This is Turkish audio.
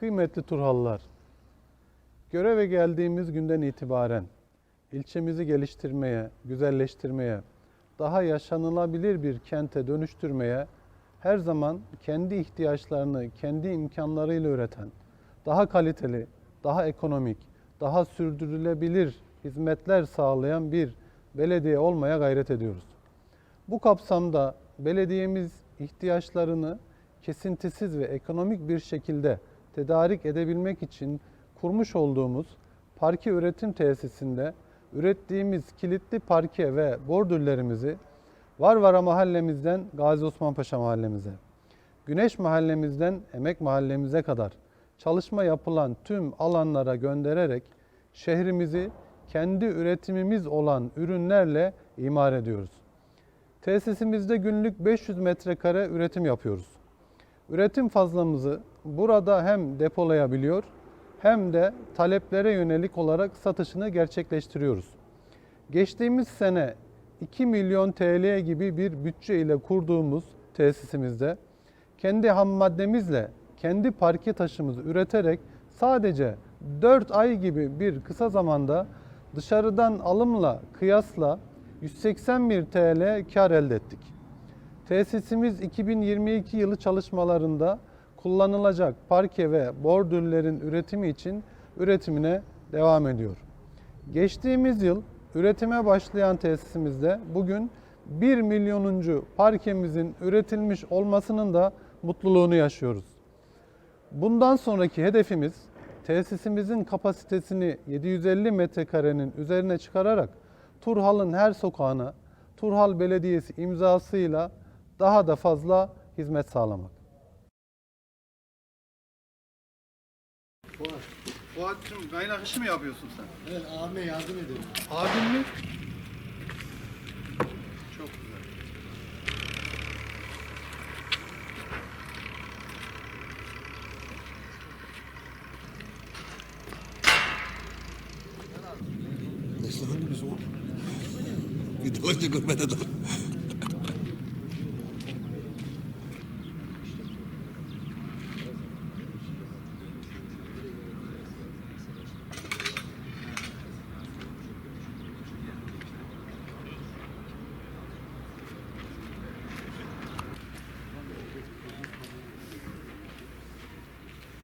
Kıymetli Turhallılar, göreve geldiğimiz günden itibaren ilçemizi geliştirmeye, güzelleştirmeye, daha yaşanılabilir bir kente dönüştürmeye her zaman kendi ihtiyaçlarını kendi imkanlarıyla üreten, daha kaliteli, daha ekonomik, daha sürdürülebilir hizmetler sağlayan bir belediye olmaya gayret ediyoruz. Bu kapsamda belediyemiz ihtiyaçlarını kesintisiz ve ekonomik bir şekilde tedarik edebilmek için kurmuş olduğumuz parke üretim tesisinde ürettiğimiz kilitli parke ve bordürlerimizi Varvara mahallemizden Gazi Osman Paşa mahallemize, Güneş mahallemizden Emek mahallemize kadar çalışma yapılan tüm alanlara göndererek şehrimizi kendi üretimimiz olan ürünlerle imar ediyoruz. Tesisimizde günlük 500 metrekare üretim yapıyoruz. Üretim fazlamızı burada hem depolayabiliyor hem de taleplere yönelik olarak satışını gerçekleştiriyoruz. Geçtiğimiz sene 2 milyon TL gibi bir bütçe ile kurduğumuz tesisimizde kendi ham maddemizle kendi parke taşımızı üreterek sadece 4 ay gibi bir kısa zamanda dışarıdan alımla kıyasla 181 TL kar elde ettik. Tesisimiz 2022 yılı çalışmalarında kullanılacak parke ve bordürlerin üretimi için üretimine devam ediyor. Geçtiğimiz yıl üretime başlayan tesisimizde bugün 1 milyonuncu parkemizin üretilmiş olmasının da mutluluğunu yaşıyoruz. Bundan sonraki hedefimiz tesisimizin kapasitesini 750 metrekarenin üzerine çıkararak Turhal'ın her sokağına Turhal Belediyesi imzasıyla daha da fazla hizmet sağlamak. Fuat, Fuat'cığım kaynak işi mi yapıyorsun sen? Evet abime yardım edelim. Abin mi? Çok güzel. Nesli hangimiz o? Videoyu görmeden